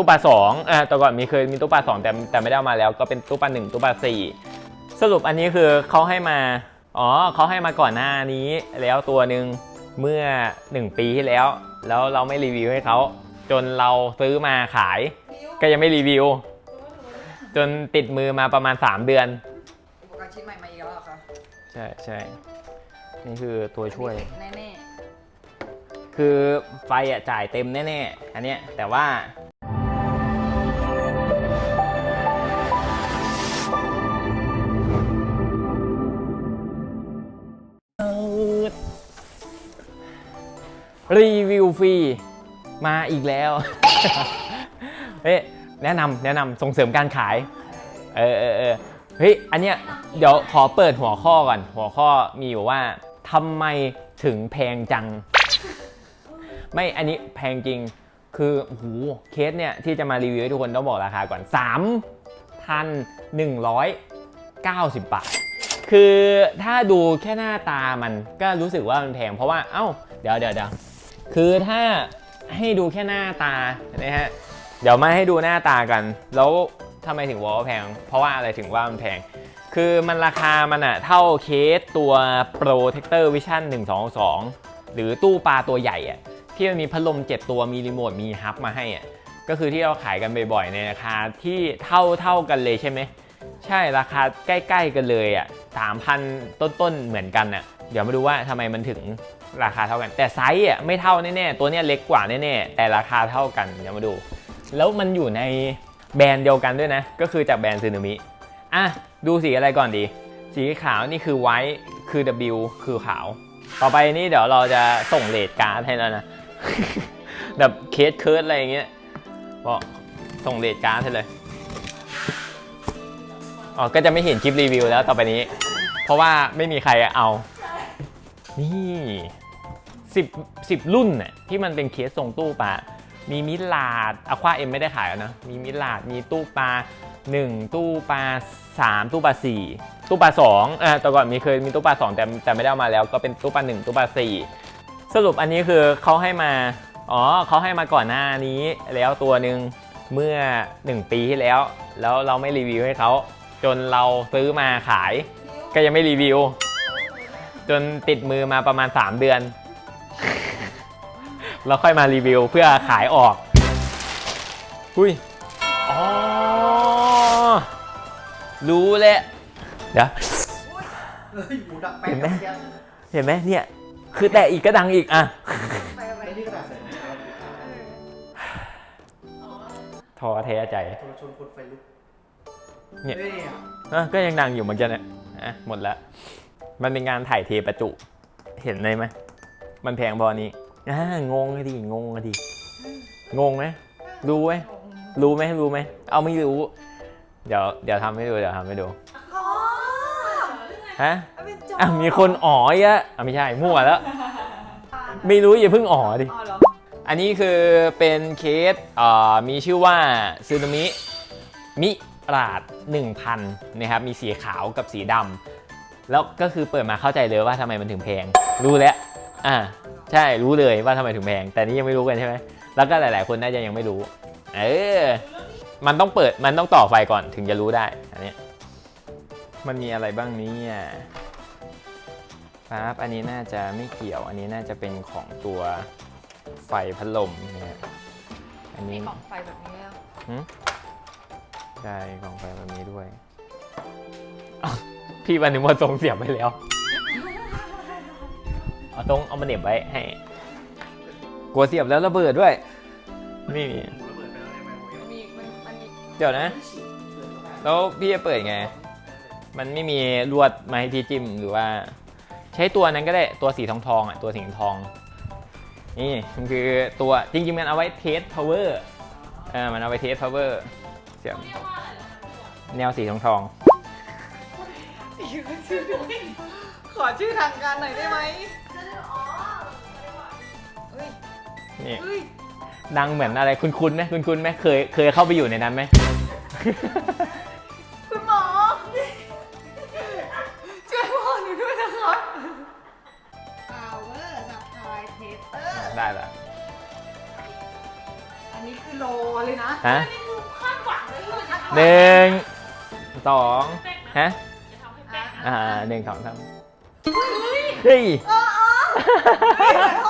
ตู้ปลาสองอ่าแต่ก่อนมีเคยมีตู้ปลาสองแต่แต่ไม่ได้เอามาแล้วก็เป็นตู้ปลาหนึ่งตู้ปลาสี่สรุปอันนี้คือเขาให้มาอ๋อเขาให้มาก่อนหน้านี้แล้วตัวหนึ่งเมื่อ 1 ปีที่แล้ว แล้วเราไม่รีวิวให้เขาจนเราซื้อมาขาย ก็ยังไม่รีวิว จนติดมือมาประมาณ 3 เดือนอุปกรณ์ชิ้นใหม่มาอีกแล้วเหรอคะใช่ใช่นี่คือตัวช่วย แน่คือไฟอะจ่ายเต็มแน่ๆ อันเนี้ยแต่ว่า รีวิวฟรีมาอีกแล้วเฮ้ยแนะนำแนะนำส่งเสริมการขาย เออเออเออเฮ้ยอันเนี้ยเดี๋ยวขอเปิดหัวข้อก่อน หัวข้อมีอยู่ว่าทำไมถึงแพงจัง ไม่อันนี้แพงจริงคือโอ้โหเคสเนี่ยที่จะมารีวิวให้ทุกคนต้องบอกราคาก่อน3,190 บาท คือถ้าดูแค่หน้าตามันก็รู้สึกว่ามันแพงเพราะว่า เอ้า เดี๋ยวเดี๋ยวเดี๋ยว คือถ้าให้ดูแค่หน้าตานะฮะเดี๋ยวมาให้ดูหน้าตากัน แล้วทำไมถึงบอกว่าแพง เพราะว่าอะไรถึงว่ามันแพง คือมันราคามันอะเท่าเคสตัว Protector Vision 122 หรือตู้ปลาตัวใหญ่อะที่มันมีพัดลม 7 ตัวมีรีโมทมีฮับมาให้อะก็คือที่เราขายกันบ่อยๆในราคาที่เท่าเท่ากันเลยใช่ไหมใช่ราคาใกล้ ๆ กันเลยอะสามพันต้นๆเหมือนกันอะเดี๋ยวมาดูว่าทำไมมันถึง ราคาเท่ากัน แต่ไซส์อะไม่เท่าแน่ๆตัวเนี้ยเล็กกว่าแน่ๆแต่ราคาเท่ากันเดี๋ยวมาดู แล้วมันอยู่ในแบรนด์เดียวกันด้วยนะ ก็คือจากแบรนด์ซึนามิอะดูสีอะไรก่อนดี สีขาวนี่คือไว้คือ W คือขาว ต่อไปนี่เดี๋ยวเราจะส่งเลทการ์ดให้แล้วนะแบบเคสเคิร์ดอะไรอย่างเงี้ยบอกส่งเลทการ์ดให้เลยอ๋อก็จะไม่เห็นคลิปรีวิวแล้วต่อไปนี้ เพราะว่าไม่มีใครเอา นี่ สิบสิบรุ่นน่ะที่มันเป็นเคสส่งตู้ปลา มีมิลาดอควาเอ็มไม่ได้ขายแล้วนะ มีมิลาดมีตู้ปลา 1 ตู้ปลา 3 ตู้ปลา 4 ตู้ปลา2อ่าแต่ก่อนมีเคยมีตู้ปลา 2 แต่แต่ไม่ได้เอามาแล้วก็เป็นตู้ปลา 1 ตู้ปลา 4 สรุปอันนี้คือเขาให้มา อ๋อเขาให้มาก่อนหน้านี้แล้วตัวหนึ่งเมื่อ 1 ปีที่แล้ว แล้วเราไม่รีวิวให้เขาจนเราซื้อมาขาย ก็ยังไม่รีวิว จนติดมือมาประมาณ 3 เดือน แล้วค่อยมารีวิวเพื่อขายออกอุ้ยอ๋อรู้แล้วเดี๋ยวเฮ้ยหมูดับแป๊เห็นไหมเดียวเห็นไหมเนี่ยคือแตะอีกก็ดังอีกอะไปไปนี่ขนาดใส่รองเท้าท้อแท้ใจโทรชนคนไฟลุกเนี่ยเฮ้ยอะก็ยังดังอยู่เหมือนกันเนี่ยอะหมดแล้วมันเป็นงานถ่ายเทประจุ เห็นเลยไหมมันแพงบอนี้ อ่างงอะดิงงอะดิงงไหมรู้ไหมรู้ไหมรู้ไหมเอาไม่รู้ เดี๋ยวเดี๋ยวทำให้ดูเดี๋ยวทำให้ดูอ๋อฮะเป็นจออะมีคนอ๋ออีกอะอะไม่ใช่มั่วแล้ว ไม่รู้อย่าเพิ่งอ๋อดิ อ๋อเหรออันนี้คือเป็นเคสเอ่อมีชื่อว่าซึนามิมิราด1,000นะครับมีสีขาวกับสีดำแล้วก็คือเปิดมาเข้าใจเลยว่าทำไมมันถึงแพง รู้แล้วอ่า ใช่รู้เลยว่าทำไมถึงแพง แต่นี่ยังไม่รู้กันใช่ไหมแล้วก็หลาย ๆ คนน่าจะยังไม่รู้ เออ มันต้องเปิดมันต้องต่อไฟก่อนถึงจะรู้ได้อันเนี้ยมันมีอะไรบ้างเนี้ครับอันนี้น่าจะไม่เกี่ยว อันนี้น่าจะเป็นของตัวไฟพัดลมเนี่ยอันมีนี้กล่องไฟแบบนี้แล้วหึได้กล่องไฟแบบนี้ด้วยอ้าวพี่วันนึงว่าตรงเสียบไปแล้ว เอาตรงเอามาเหน็บไว้ให้ กลัวเสียบแล้วระเบิดด้วยนี่หมูระเบิดไปแล้วในไมโครเวฟมีมันมันมีเดี๋ยวนะ แล้วพี่จะเปิดไง มันไม่มีลวดมาให้พี่จิ้มหรือว่า ใช้ตัวนั้นก็ได้ตัวสีทองทองๆอะตัวสีทอง นี่มันคือตัวจริงๆมันเอาไว้เทส power เออมันเอาไว้เทส power เสียบแนวสีทองทองขอชื่อทางการหน่อยได้ไหม นี่ เฮ้ยดังเหมือนอะไรคุ้นๆไหมคุ้นๆไหมเคยเคยเข้าไปอยู่ในนั้นไหม คุณหมอ ช่วยพ่อหนูด้วยนะครับ power supply tester ได้ละ อันนี้นี้คือรอเลยนะฮะนี่คือคาดหวังเลยว่าจะทำหนึ่งสองแป๊กนะฮะจะทำให้แป๊กนะอ่าหนึ่งสองสามเฮ้ยเออเออเฮ้ยเหมือนห้องน้ำโรงแรมได้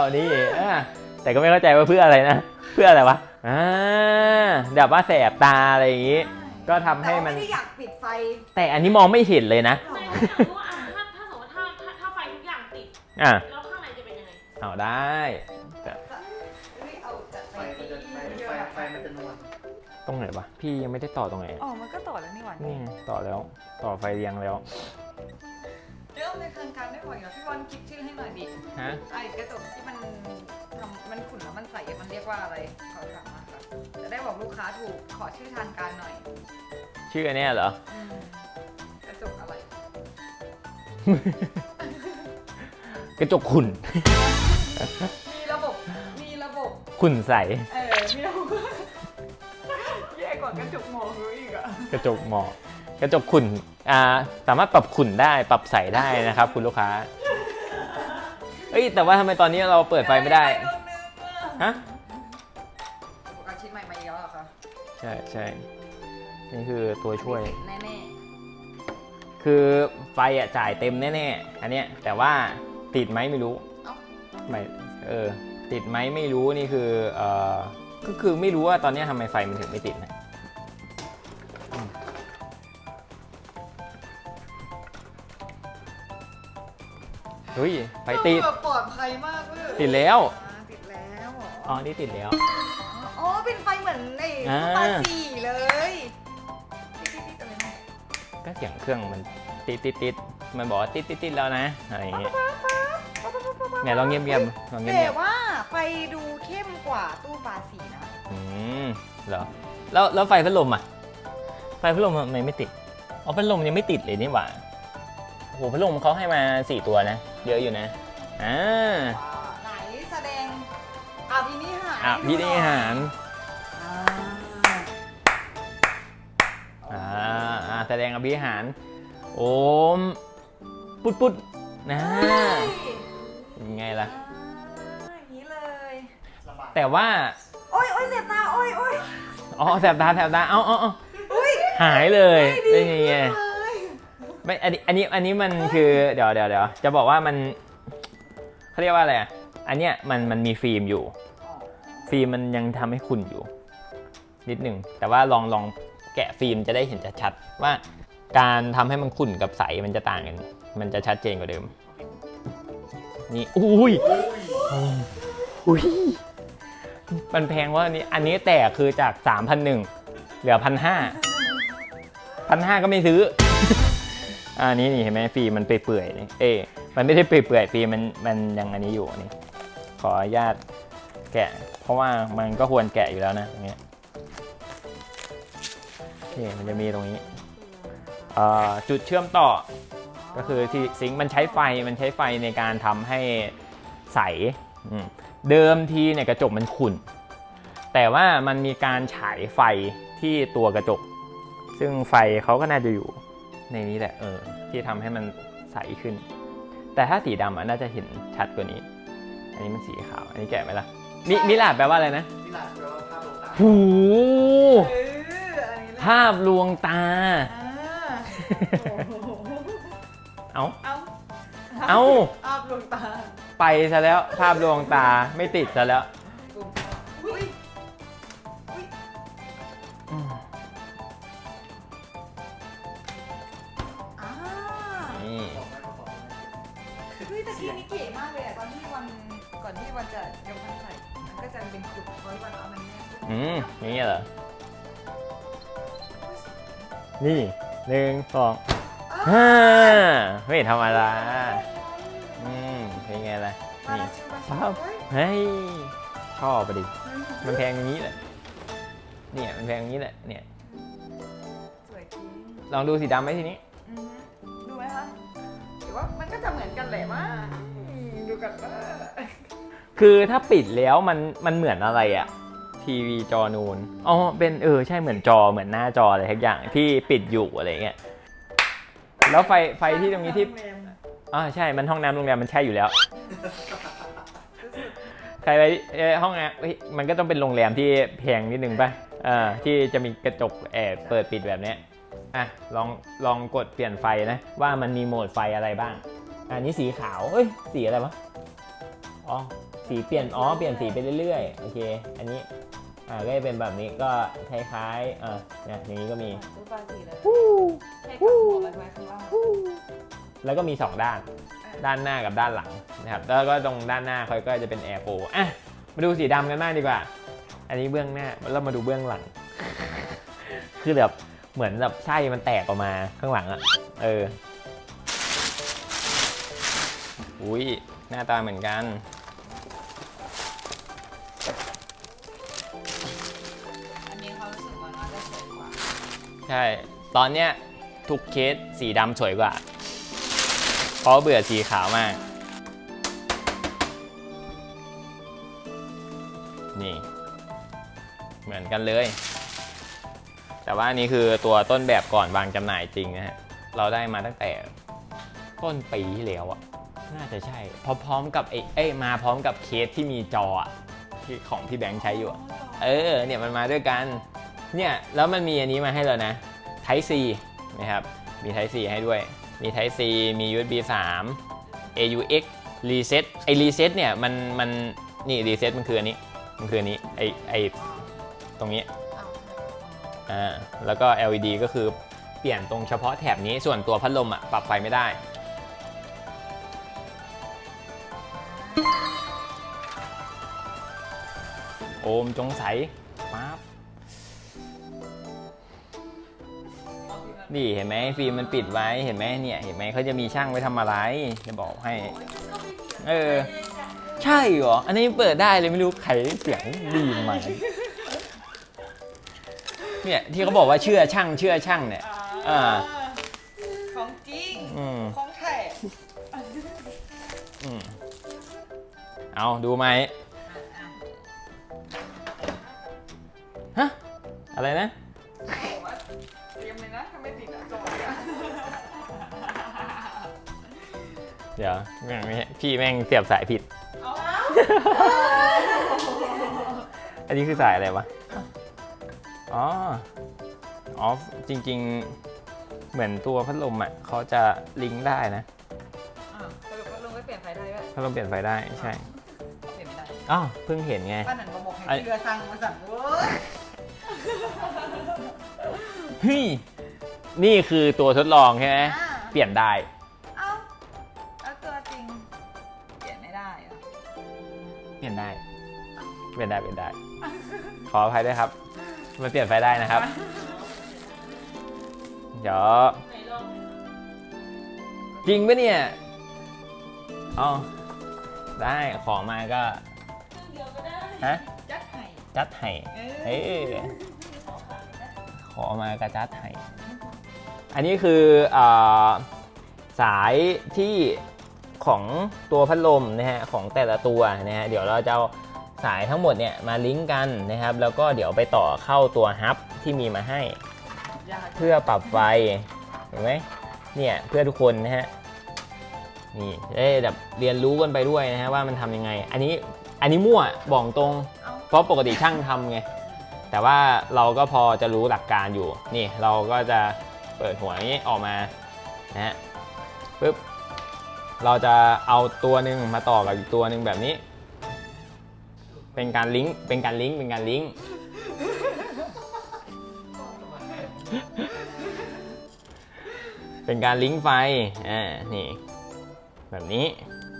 แล้วนี่อะแต่ก็ไม่เข้าใจว่าเพื่ออะไรนะ เพื่ออะไรวะอ่าแบบว่าแสบตาอะไรอย่างงี้ ก็ทำให้มัน แต่ว่าไม่ได้อยากปิดไฟแต่อันนี้มองไม่เห็นเลยนะ ไม่เขาอยากรู้ว่าอะถ้าถ้าสมมติถ้าถ้าถ้าไฟทุกอย่างติด อะแล้วข้างในจะเป็นยังไง เอาได้แต่เฮ้ยเอาจัดไฟมันจะไฟไฟไฟมันจะนวลตรงไหนวะ พี่ยังไม่ได้ต่อตรงไหนอ๋อ มันก็ต่อแล้วนี่หว่านี่ไงต่อแล้ว ต่อไฟเรียงแล้ว เริ่มในทาง การได้บ่อยเหรอพี่วันคิดชื่อให้หน่อยดิฮะไอ้กระจกที่มันทำมันขุ่นแล้วมันใสมันเรียกว่าอะไรขอถามมาค่ะจะได้บอกลูกค้าถูกขอชื่อทางการหน่อยชื่ออันเนี้ยเหรอ อืมกระจกอะไร กระจกขุ่น มีระบบมีระบบ ขุ่นใส เออมีระบบแย่กว่ากระจกมองรู้อีกอะกระจกหมอกก ระจกขุ่นอ่าสามารถปรับขุ่นได้ปรับใสได้นะครับ คุณลูกค้าเอ้ยแต่ว่าทำไมตอนนี้เราเปิดไฟไม่ได้โดนนึงอะฮะอุปกรณ์ชิ้นใหม่มาอีกแล้วเหรอคะใช่ใช่นี่คือตัวช่วย แน่ คือไฟอะจ่ายเต็มแน่ๆอันเนี้ยแต่ว่าติดไหมไม่รู้ๆเอ้า ไม่เออติดไหมไม่รู้นี่คือเออก็คือไม่รู้ว่าตอนเนี้ยทำไมไฟมันถึงไม่ติดนะ เฮ้ยไฟติด แบบปลอดภัยมากเลยติดแล้ว อ่าติดแล้วเหรออ๋อ นี่ติดแล้ว อ๋อเป็นไฟเหมือนไอ้อ่า ปาสีเลยติ๊ดๆๆอะไรนะก็เสียงเครื่องมันติดติดติดมันบอกว่าติดติดติดแล้วนะอะไรอย่างเงี้ยเนี่ยลองเงียบเงียบๆลองเงียบแต่เงียบว่าไฟดูเข้มกว่าตู้ปาสีนะอืมเหรอแล้วแล้วไฟพัดลมอะ ไฟพัดลมทำไมไม่ติดอ๋อพัดลมยังไม่ติดเลยนี่หว่าโอ้โหพัดลมเขาให้มาสี่ตัวนะ เยอะอยู่นะอ่าไหนแสดงอภินิหารอะพี่นิหารอ่าอ่าอ่าแสดงอภิหารโอมปุดปุดนะเฮ้ยยังไงล่ะ อ่าอย่างนี้เลยลำบากแต่ว่า โอ้ยโอ้ยเสียบตา โอ้ยโอ้ยอ๋อแสบตาแสบตา เอาเอาเอาอุ้ยหายเลย เป็นยังไงเลย ไม่อันนี้อันนี้อันนี้มันคือเดี๋ยวเดี๋ยวเดี๋ยวจะบอกว่ามันเขาเรียกว่าอะไรอะอันเนี้ยมันมันมีฟิล์มอยู่ ฟิล์มมันยังทำให้คุณอยู่ นิดหนึ่งแต่ว่าลองลองแกะฟิล์มจะได้เห็นชัดๆว่าการทำให้มันขุ่นกับใสมันจะต่างกัน มันจะชัดเจนกว่าเดิม นี่อุ้ยอุ้ยมันแพงว่าอันนี้อันนี้แต่คือจาก 3,001เหลือพันห้าพันห้าก็ไม่ซื้อ อันนี้นี่เห็นไหมฟิล์มมันเปื่อยๆนี่เอ้มันไม่ได้เปื่อยๆฟิล์มมันมันยังอันนี้อยู่นี่ ขออนุญาตแกะ เพราะว่ามันก็ควรแกะอยู่แล้วนะอย่างเงี้ยนี่มันจะมีตรงนี้จุดเชื่อมต่อ ก็คือที่ซิงค์มันใช้ไฟมันใช้ไฟในการทำให้ใสเดิมทีเนี่ยกระจกมันขุ่น แต่ว่ามันมีการฉายไฟที่ตัวกระจก ซึ่งไฟเขาก็น่าจะอยู่ในนี้แหละเออ ที่ทำให้มันใสขึ้น แต่ถ้าสีดำอะน่าจะเห็นชัดกว่านี้ อันนี้มันสีขาว อันนี้แกะไหมล่ะมิมิลาดแปลว่าอะไรนะนี่แหละแปลว่าภาพลงตาหูเอออันนี้แหละภาพลวงตาอ่าโอ้โหเอาเอาเอ้าภาพลวงตา ไปซะแล้วภาพลวงตาไม่ติดซะแล้ว หนึ่งสองห้าเฮ้ยธรรมดาอืมเป็นไงล่ะมานี่แล้วชิวมาว้าวเฮ้ยชอบไปดิ มันแพงอย่างนี้แหละ เนี่ยมันแพงอย่างนี้แหละ เนี่ย สวยจริงลองดูสีดำไหมทีนี้ อือฮึดูไหมคะหรือว่ามันก็จะเหมือนกันแหละมั้งอืมดูกันว่าคือถ้าปิดแล้วมันมันเหมือนอะไรอะ ทีวีจอนูนอ๋อเป็นเออใช่เหมือนจอเหมือนหน้าจออะไรทุกอย่างที่ปิดอยู่อะไรเงี้ยแล้วไฟไฟที่ตรงนี้ที่โแรมอะอ๋อใช่มันห้องน้ำโรงแรมมันใช่อยู่แล้ว ใครไปเอ่อห้องแอร์เฮ้ยมันก็ต้องเป็นโรงแรมที่แพงนิดนึงป่ะเออที่จะมีกระจกแอบเปิดปิดแบบเนี้ยอะลองลองกดเปลี่ยนไฟนะว่ามันมีโหมดไฟอะไรบ้างอันนี้สีขาวเอ้ยสีอะไรวะอ๋อ สีเปลี่ยน อ๋อ เปลี่ยนสีไปเรื่อยๆ โอเค อันนี้ อ่า ก็จะเป็นแบบนี้ก็คล้ายๆ อ่าเนี่ยอย่างนี้ก็มี รูปปลาสีเลยให้กับหัวไปไว้ข้างล่างแล้วก็มี 2 ด้าน ด้านหน้ากับด้านหลังนะครับ แล้วก็ตรงด้านหน้าเขาก็จะเป็นแอร์โฟอะ มาดูสีดำกันบ้างดีกว่า อันนี้เบื้องหน้า แล้วมาดูเบื้องหลัง คือแบบ เหมือนแบบไส้มันแตกออกมาข้างหลังอะเออ อุ้ยหน้าตาเหมือนกันอัน ใช่ ตอนเนี้ยทุกเคสสีดำสวยกว่า เพราะเบื่อสีขาวมาก นี่ เหมือนกันเลย แต่ว่าอันนี้คือตัวต้นแบบก่อนวางจำหน่ายจริงนะฮะ เราได้มาตั้งแต่ต้นปีที่แล้วอะน่าจะใช่ พร้อมๆกับเอ้ยมาพร้อมกับเคสที่มีจออะที่ของที่แบงค์ใช้อยู่ เออ เนี่ยมันมาด้วยกัน เนี่ยแล้วมันมีอันนี้มาให้แล้วนะ Type C นะครับ มี Type C ให้ด้วย มี Type C มี USB 3 AUX Reset ไอ Reset เนี่ยมันมันนี่ Reset มันคืออันนี้มันคืออันนี้ไอไอตรงนี้อ่าแล้วก็ LED ก็คือเปลี่ยนตรงเฉพาะแถบนี้ส่วนตัวพัดลมอะปรับไฟไม่ได้โอมจงใส นี่เห็นไหมฟิล์มมันปิดไว้เห็นไหมเนี่ยเห็นไหมเขาจะมีช่างไว้ทำอะไรจะบอกให้ เออ ใช่เหรอ อันนี้เปิดได้เลยไม่รู้ใครเสียงดีมา เนี่ยที่เขาบอกว่าเชื่อช่างเชื่อช่างเนี่ย อ่า ของจริง อืม ของแท้อืม เอาดูไหมฮะ อะไรนะบอกว่า เตรียมเลยนะถ้าไม่ติดอะจอดอะเดี๋ยวแม่งไม่พี่แม่งเสียบสายผิด เอาอันนี้คือสายอะไรวะ อ๋อ อ๋อ จริง ๆ เหมือนตัวพัดลมอะเขาจะลิงก์ได้นะ อะสรุปว่าลุงไม่เปลี่ยนไฟได้ด้วยพัดลมเปลี่ยนไฟได้ ใช่ เปลี่ยนไม่ได้อ๋อเพิ่งเห็นไง ป้าหนันมาบอกให้เชื่อสั่งมาสั่งเว้ย เฮ้ยนี่คือตัวทดลองใช่ไหมอ่าเปลี่ยนได้ เอ้าแล้วตัวจริง เปลี่ยนไม่ได้เหรอเปลี่ยนได้ เปลี่ยนได้ เปลี่ยนได้ ขออภัยด้วยครับ มันเปลี่ยนไฟได้นะครับ เดี๋ยว ไหนลองจริงปะเนี่ยอ๋อได้ขอมาก็ เครื่องเดียวก็ได้ ฮะยัดไห่จัดให้ เอเอ้อย ขอมากระจัดให้อันนี้คืออสายที่ของตัวพัดลมนะฮะของแต่ละตัวนะฮะเดี๋ยวเราจะเอาสายทั้งหมดเนี่ยมาลิงก์กันนะครับ แล้วก็เดี๋ยวไปต่อเข้าตัวฮับที่มีมาให้ เพื่อปรับไฟเห็นไหมเนี่ยเพื่อทุกคนนะฮะนี่ได้แบบเรียนรู้กันไปด้วยนะฮะว่ามันทำยังไง อันนี้อันนี้มั่วบอกตรง เพราะปกติช่างทำไง แต่ว่าเราก็พอจะรู้หลักการอยู่ นี่เราก็จะเปิดหัวนี้ออกมานะฮะปึ๊บเราจะเอาตัวหนึ่งมาต่อกับอีกตัวหนึ่งแบบนี้ เป็นการลิงก์เป็นการลิงก์เป็นการลิงก์เป็นการลิงก์ไฟอ่านี่แบบนี้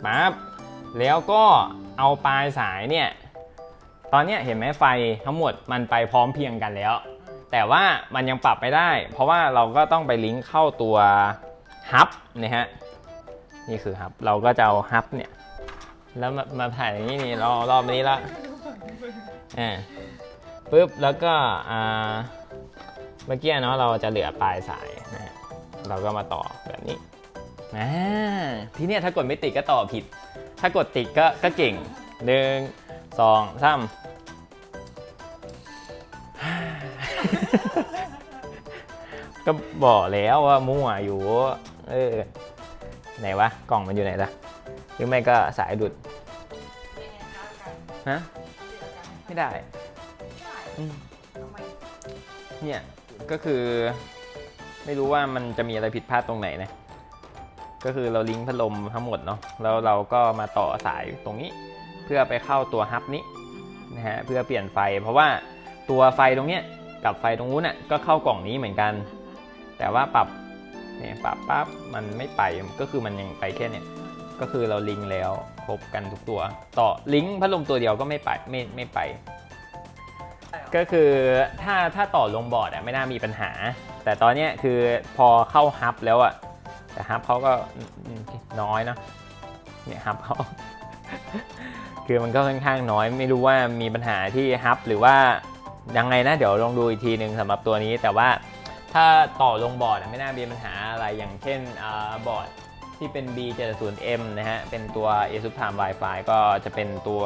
ปั๊บแล้วก็เอาปลายสายเนี่ย ตอนนี้เห็นไหมไฟทั้งหมดมันไปพร้อมเพียงกันแล้ว แต่ว่ามันยังปรับไม่ได้ เพราะว่าเราก็ต้องไปลิงก์เข้าตัวฮับนะฮะนี่คือฮับเราก็จะเอาฮับเนี่ยแล้วมามาถ่ายอย่างนี้นี่รอรอบนี้ละอ่าปุ๊บแล้วก็อ่าเมื่อกี้เนาะเราจะเหลือปลายสายนะฮะเราก็มาต่อแบบนี้อ่าทีเนี้ยถ้ากดไม่ติดก็ต่อผิด ถ้ากดติดก็ก็เก่งหนึ่งสองสาม ก็บอกแล้วว่ามั่วอยู่ เออ ไหนวะ กล่องมันอยู่ไหนล่ะหรือไม่ก็สายดุดเป็นไงคะอาการฮะติดอาการไหมไม่ได้ไม่ได้อืมทำไมเนี่ย ก็คือ ไม่รู้ว่ามันจะมีอะไรผิดพลาดตรงไหนนะ ก็คือเราลิงก์พัดลมทั้งหมดเนาะ แล้วเราก็มาต่อสายตรงนี้ เพื่อไปเข้าตัวฮับนี้นะฮะ เพื่อเปลี่ยนไฟ เพราะว่าตัวไฟตรงเนี้ย กับไฟตรงนู้นน่ะก็เข้ากล่องนี้เหมือนกัน แต่ว่าปรับเนี่ยปรับปั๊บมันไม่ไปก็คือมันยังไปแค่เนี่ยก็คือเราลิงก์แล้วครบกันทุกตัว ต่อลิงก์พัดลมตัวเดียวก็ไม่ไปไม่ไม่ไป ก็คือถ้าถ้าต่อลงบอร์ดอะไม่น่ามีปัญหา แต่ตอนเนี้ยคือพอเข้าฮับแล้วอะแต่ฮับเขาก็น้อยเนอะเนี่ยฮับเขาคือมันก็ค่อนข้างน้อยไม่รู้ว่ามีปัญหาที่ฮับหรือว่า ยังไงนะเดี๋ยวลองดูอีกทีหนึ่งสำหรับตัวนี้ แต่ว่าถ้าต่อลงบอร์ดไม่น่ามีปัญหาอะไรอย่างเช่นอบอร์ดที่เป็น B70M นะฮะ เป็นตัว ASUS Prime Wi-Fi ก็จะเป็นตัว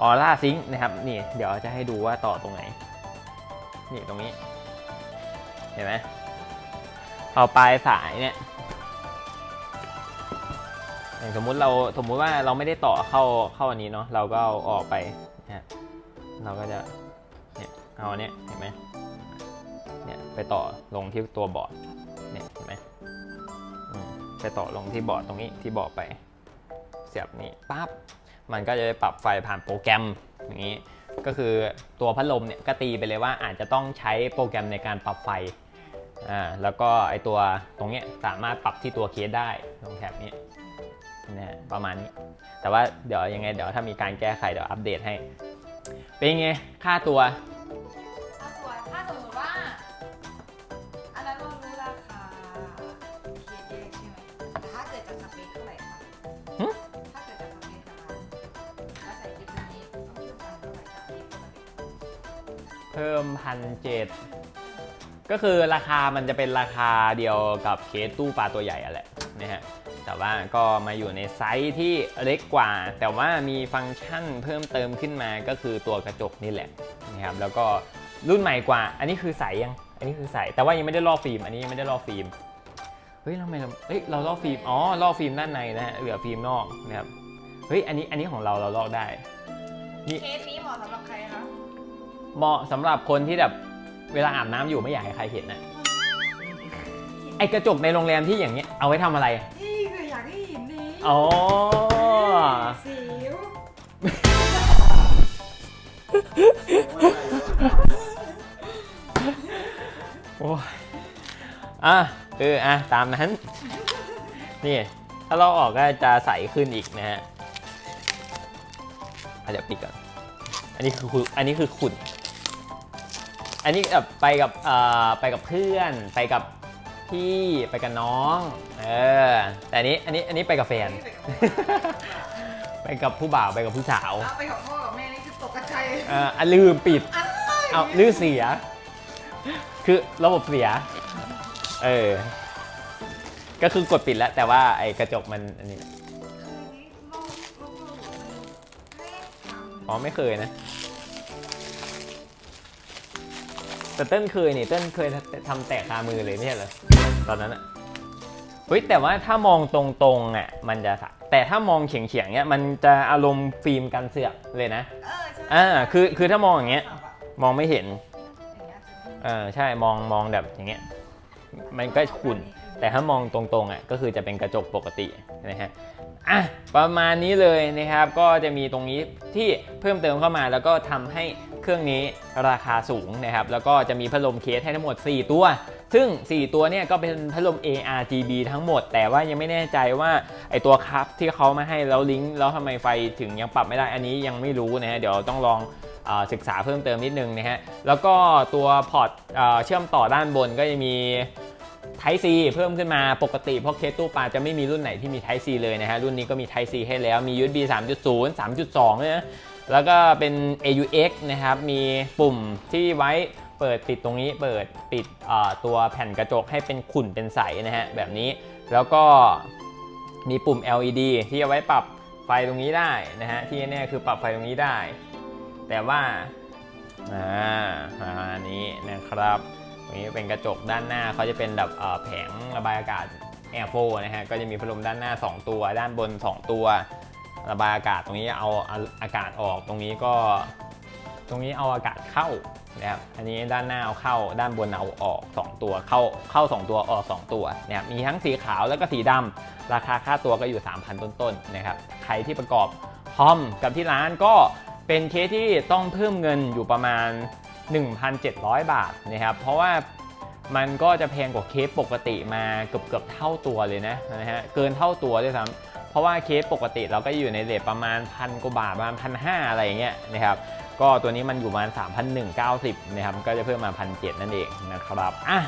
ออร่าซิงค์นะครับ นี่เดี๋ยวจะให้ดูว่าต่อตรงไหน นี่ตรงนี้ เห็นไหมเอาปลายสายเนี่ยอย่างสมมุติเราสมมุติว่าเราไม่ได้ต่อเข้าเข้าอันนี้เนาะเราก็เอาออกไปนะฮะเราก็จะ เอาเนี้ยเห็นไหมเนี่ยไปต่อลงที่ตัวบอร์ดเนี่ยเห็นไหมอืมไปต่อลงที่บอร์ดตรงนี้ที่บอกไป เสียบนี่ปั๊บมันก็จะไปปรับไฟผ่านโปรแกรมอย่างนี้ ก็คือตัวพัดลมเนี่ยก็ตีไปเลยว่าอาจจะต้องใช้โปรแกรมในการปรับไฟอ่าแล้วก็ไอตัวตรงเนี้ยสามารถปรับที่ตัวเคสได้ตรงแถบนี้นะประมาณนี้ แต่ว่าเดี๋ยวยังไงเดี๋ยวถ้ามีการแก้ไขเดี๋ยวอัปเดตให้ เป็นไงค่าตัว ถ้าตัวถ้าสมมติว่า อันนั้นเรารู้ราคาเคสแยกใช่ไหมแต่ถ้าเกิดจะสเปคเท่าไหร่คะหึ ถ้าเกิดจะสเปคราคาแล้วใส่คลิปนี้ต้องเพิ่มพันเท่าไหร่จากที่ปกติเพิ่มพันเจ็ดก็คือราคามันจะเป็นราคาเดียวกับเคสตู้ปลาตัวใหญ่อะแหละนะฮะ แต่ว่าก็มาอยู่ในไซส์ที่เล็กกว่า แต่ว่ามีฟังก์ชันเพิ่มเติมขึ้นมาก็คือตัวกระจกนี่แหละนะครับแล้วก็รุ่นใหม่กว่า อันนี้คือใสยัง อันนี้คือใส แต่ว่ายังไม่ได้ลอกฟิล์ม อันนี้ยังไม่ได้ลอกฟิล์ม เฮ้ยทำไมเราเฮ้ย เราลอกฟิล์ม อ๋อ ลอกฟิล์มด้านในนะฮะเหลือฟิล์มนอกนะครับ เฮ้ย อันนี้ อันนี้ของเรา เราลอกได้เคสนี้เหมาะสำหรับใครคะ เหมาะสำหรับคนที่แบบเวลาอาบน้ำอยู่ไม่อยากให้ใครเห็นนะไอกระจกในโรงแรมที่อย่างเงี้ย เอาไว้ทำอะไร อ๋อ สิวโอ้ยอะเอออะ ตามนั้น นี่ ถ้าเราออกก็จะใสขึ้นอีกนะฮะอาจจะเดี๋ยวปิดก่อน อันนี้คืออันนี้คือขุ่นอันนี้แบบไปกับเอ่อไปกับเพื่อน ไปกับ พี่ไปกับน้อง เออ แต่อันนี้อันนี้อันนี้ไปกับแฟน ไปกับผู้บ่าวไปกับผู้สาวเอาไปกับพ่อกับแม่นี่คือตกกระจายเอ่ออะลืมปิดอะไรเอาลืมเสีย คือระบบเสีย เออ ก็คือกดปิดแล้ว แต่ว่าไอ้กระจกมันอันนี้คือนี้โลกโลกโลกมันไม่ทำอ๋อไม่เคยนะ แต่เต้นเคยนี่เต้นเคยทำแตกคามือเลยไม่ใช่เหรอตอนนั้นอะเฮ้ยแต่ว่าถ้ามองตรงๆอะมันจะสะแต่ถ้ามองเฉียงๆเนี้ยมันจะอารมณ์ฟิล์มกันเสือกเลยนะเออใช่อ่าคือคือถ้ามองอย่างเงี้ยสับอะมองไม่เห็นอย่างเงี้ยจะเออใช่มองมองแบบอย่างเงี้ยมันก็ขุ่นแต่ถ้ามองตรงๆอะก็คือจะเป็นกระจกปกตินะฮะอะประมาณนี้เลยนะครับ ก็จะมีตรงนี้ที่เพิ่มเติมเข้ามาแล้วก็ทำให้ เครื่องนี้ราคาสูงนะครับแล้วก็จะมีพัดลมเคสให้ทั้งหมด 4 ตัว ซึ่ง 4 ตัวเนี่ยก็เป็นพัดลม ARGB ทั้งหมด แต่ว่ายังไม่แน่ใจว่าไอตัวครับที่เขามาให้แล้วลิงก์แล้วทำไมไฟถึงยังปรับไม่ได้อันนี้ยังไม่รู้นะฮะเดี๋ยวต้องลองอศึกษาเพิ่มเติมนิดนึงนะฮะแล้วก็ตัวพอร์ตเชื่อมต่อด้านบนก็จะมี Type C เพิ่มขึ้นมาปกติเพราะเคสตู้ปลาจะไม่มีรุ่นไหนที่มี Type C เลยนะฮะรุ่นนี้ก็มี Type C ให้แล้วมี USB 3.0 3.2นะ แล้วก็เป็น AUX นะครับ มีปุ่มที่ไว้เปิดปิดตรงนี้ เปิดปิดตัวแผ่นกระจกให้เป็นขุ่นเป็นใสนะฮะแบบนี้ แล้วก็มีปุ่ม LED ที่เอาไว้ปรับไฟตรงนี้ได้นะฮะที่แน่คือปรับไฟตรงนี้ได้ แต่ว่าอ่าประมาณนี้นะครับตรงนี้เป็นกระจกด้านหน้าเขาจะเป็นแบบแผงระบายอากาศ Air 4นะฮะก็จะมีพัดลมด้านหน้า 2 ตัว ด้านบน 2 ตัว ระบายอากาศตรงนี้เอาอากาศออกตรงนี้ก็ ตรงนี้เอาอากาศเข้านะครับอันนี้ด้านหน้าเอาเข้าด้านบนเอาออก 2 ตัวเข้าเข้า 2 ตัวออก 2 ตัวนะครับมีทั้งสีขาวแล้วก็สีดำราคาค่าตัวก็อยู่ 3,000 ต้นๆนะครับใครที่ประกอบคอมกับที่ร้านก็เป็นเคสที่ต้องเพิ่มเงินอยู่ประมาณ 1,700 บาทนะครับเพราะว่ามันก็จะแพงกว่าเคสปกติมาเกือบเกือบเท่าตัวเลยนะนะฮะเกินเท่าตัวด้วยซ้ำ ราะว่าเคสปกติเราก็อยู่ในเรทประมาณพันกว่าบาทประมาณพันห้าอะไรอย่างเงี้ยนะครับก็ตัวนี้มันอยู่ประมาณ 3,190นะครับก็จะเพิ่มมา 1,700 นั่นเองนะครับอะ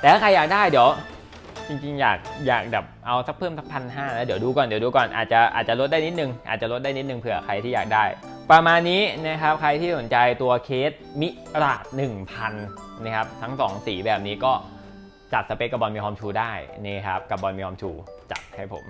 แต่ถ้าใครอยากได้เดี๋ยวจริงๆอยากอยากแบบเอาสักเพิ่มสักพันห้าแล้วเดี๋ยวดูก่อนเดี๋ยวดูก่อนอาจจะอาจจะลดได้นิดนึงอาจจะลดได้นิดนึงเผื่อใครที่อยากได้ ประมาณนี้นะครับใครที่สนใจตัวเคสมิราด1,000นะครับทั้ง 2 สีแบบนี้ก็จัดสเปคกับบอลมีฮอมชูได้นี่ครับกับบอลมีฮอมชูจัดให้ผม